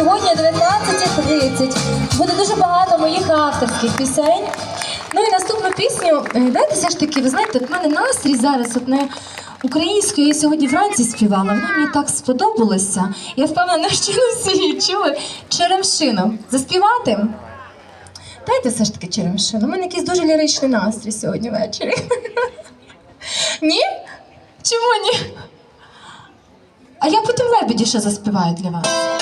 сьогодні о 19.30 буде дуже багато моїх авторських пісень. Ну і наступну пісню, е, дайте все ж таки, ви знаєте, от в мене настрій зараз от не українською, я сьогодні вранці співала, вона мені так сподобалася. Я впевнена, що не всі її чули. Черемшину. Заспівати? Дайте все ж таки черемшину. У мене якийсь дуже ліричний настрій сьогодні ввечері. Ні? Чому ні? А я потім лебеді ще заспіваю для вас.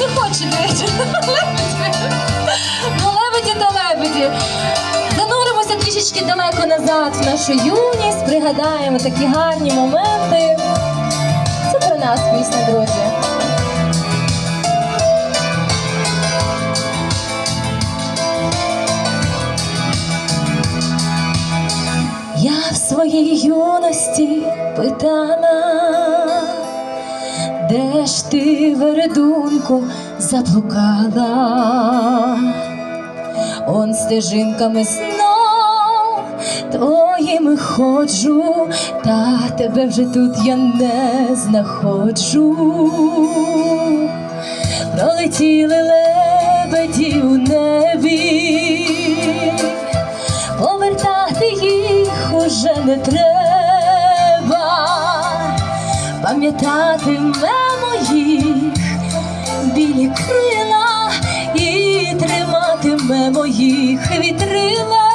Не хочу, до речі. Лебеді. Лебеді та лебеді. Зануримося трішечки далеко назад в нашу юність, пригадаємо такі гарні моменти. Це про нас пісня, друзі. Я в своїй юності питала, де ж ти, вередунку, заблукала, он стежинками знов твоїми ходжу, та тебе вже тут я не знаходжу. Пролетіли лебеді у небі повертати їх уже не треба, пам'ятатиме їх білі крила і триматиме моїх вітрила.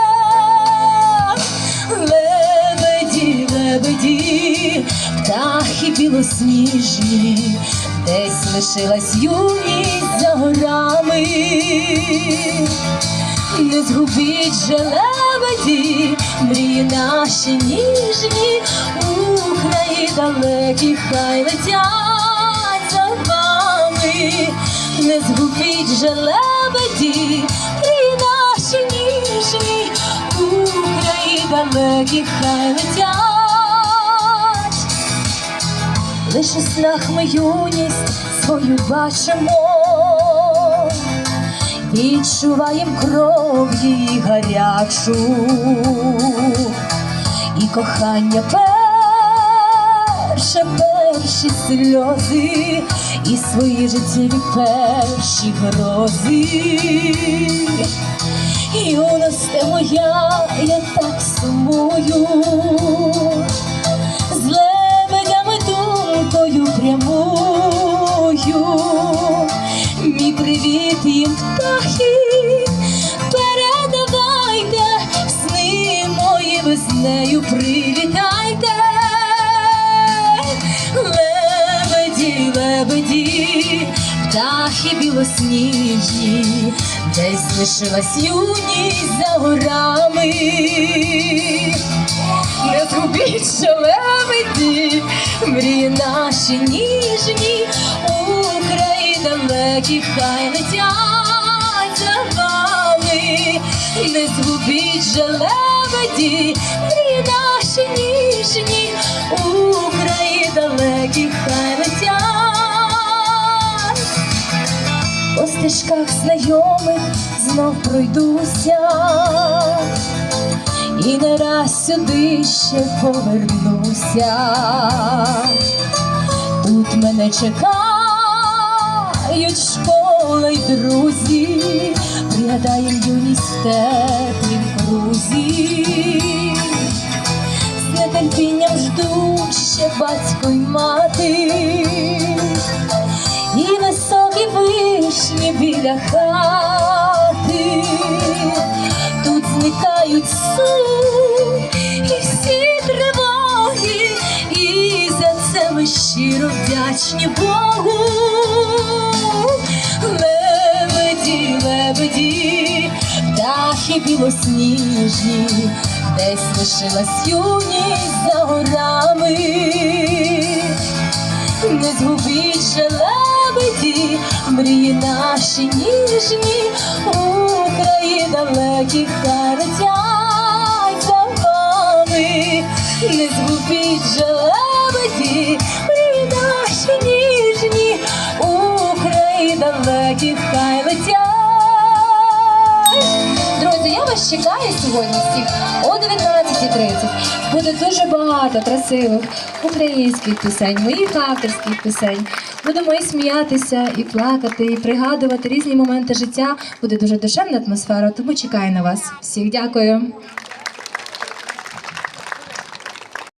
Лебеді, лебеді, птахи білосніжні, десь лишилась юність за горами. Не згубіть же лебеді, мрії наші ніжні, у краї далекі хай летять вами. Не згубіть же лебеді, мрії наші ніжні, у краї далекі хай летять. Лише в снах ми юність свою бачимо. Відчуваєм кров її гарячу і кохання перше, перші сльози, і свої життєві перші грози. Юносте моя, я так сумую, з лебедями думкою прямую. Мій привіт їм птахи, птахи білосніжні, десь лишилась юність за горами. Не згубіть лебеді, мрії наші ніжні, Україні далекі хай летять за вами. Не згубіть же лебеді, мрії наші ніжні, стежках знайомих знов пройдуся і не раз сюди ще повернуся. Тут мене чекають школа й друзі, пригадаєм юність в теплім крузі. З нетерпінням ждуть ще батько й мати, біля. Тут зникають сум і всі тривоги, і за це ми щиро вдячні Богу. Лебеді, лебеді, птахи білосніжні, десь лишилась юність за горами. Не згубіть мрії наші ніжні, Україна далеких хай летять вами. Не згубіть же Друзі, я вас чекаю сьогодні всіх о 19 230. Буде дуже багато красивих українських пісень, моїх авторських пісень. Будемо і сміятися, і плакати, і пригадувати різні моменти життя. Буде дуже душевна атмосфера, тому чекаю на вас. Всіх дякую.